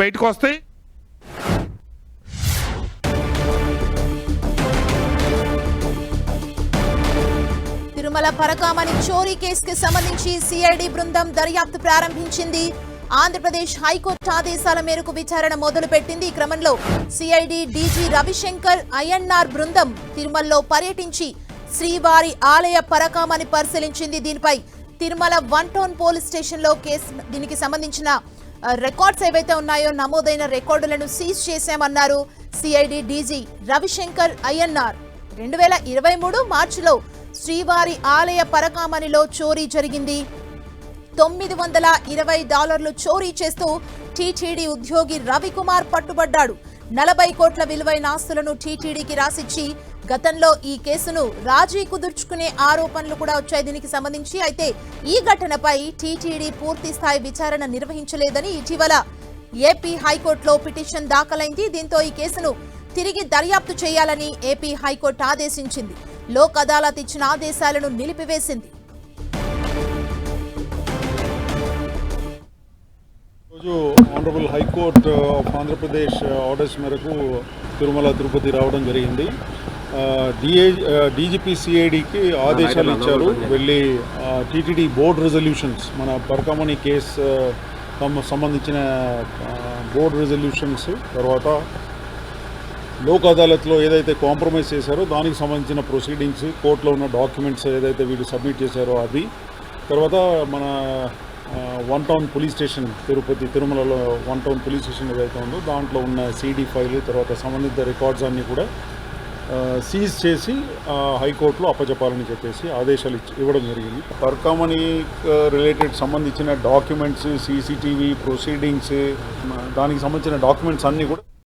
బయటకు వస్తాయి. తిరుమల పరకామణి చోరీ కేసుకి సంబంధించి సిఐడి బృందం దర్యాప్తు ప్రారంభించింది. ఆంధ్రప్రదేశ్ హైకోర్టు ఆదేశాల మేరకు విచారణ మొదలుపెట్టింది. ఈ క్రమంలో సిఐడి డీజీ రవిశంకర్ ఐఎన్ఆర్ బృందం తిరుమలలో పర్యటించి శ్రీవారి ఆలయ పరకామని పరిశీలించింది. దీనిపై తిరుమల వన్ టౌన్ పోలీస్ స్టేషన్లో కేసు దీనికి సంబంధించిన రికార్డ్స్ ఏవైతే ఉన్నాయో నమోదైన రికార్డులను సీజ్ చేశామన్నారు. సిఐడి డీజీ రవిశంకర్ ఐఎన్ఆర్ రెండు వేల ఇరవై మూడు మార్చిలో శ్రీవారి ఆలయ పరకామణిలో చోరీ జరిగింది. తొమ్మిది వందల ఇరవై డాలర్లు చోరీ చేస్తూ టీటీడీ ఉద్యోగి రవికుమార్ పట్టుబడ్డాడు. నలభై కోట్ల విలువైన ఆస్తులను టీటీడీకి రాసిచ్చి గతంలో ఈ కేసును రాజీ కుదుర్చుకునే ఆరోపణలు కూడా వచ్చాయి దీనికి సంబంధించి. అయితే ఈ ఘటనపై టీటీడీ పూర్తి స్థాయి విచారణ నిర్వహించలేదని ఇటీవల ఏపీ హైకోర్టులో పిటిషన్ దాఖలైంది. దీంతో ఈ కేసును తిరిగి దర్యాప్తు చేయాలని ఏపీ హైకోర్టు ఆదేశించింది. లోక్ అదాలత్ ఇచ్చిన ఆదేశాలను నిలిపివేసింది. రోజు honourable high court of Andhra Pradesh orders మేరకు తిరుమల తిరుపతి రావడం జరిగింది. డిఏ డీజీపీ సిఐడికి ఆదేశాలు ఇచ్చారు. వెళ్ళి టీటీడీ బోర్డ్ రెజల్యూషన్స్ మన పరకమణి కేసు సంబంధించిన బోర్డ్ రెజల్యూషన్స్ తర్వాత లోక్ అదాలత్లో ఏదైతే కాంప్రమైజ్ చేశారో దానికి సంబంధించిన ప్రొసీడింగ్స్ కోర్టులో ఉన్న డాక్యుమెంట్స్ ఏదైతే వీళ్ళు సబ్మిట్ చేశారో అవి తర్వాత మన one town police station Tirupati తిరుమలలో వన్ టౌన్ పోలీస్ స్టేషన్ ఏదైతే ఉందో దాంట్లో ఉన్న సీడీ ఫైల్ తర్వాత సంబంధిత రికార్డ్స్ అన్నీ కూడా సీజ్ చేసి హైకోర్టులో అప్పచెప్పాలని చెప్పేసి ఆదేశాలు ఇచ్చి ఇవ్వడం జరిగింది. పర్కామణి రిలేటెడ్ uh, సంబంధించిన డాక్యుమెంట్స్ సీసీటీవీ ప్రొసీడింగ్స్ దానికి సంబంధించిన డాక్యుమెంట్స్ అన్నీ కూడా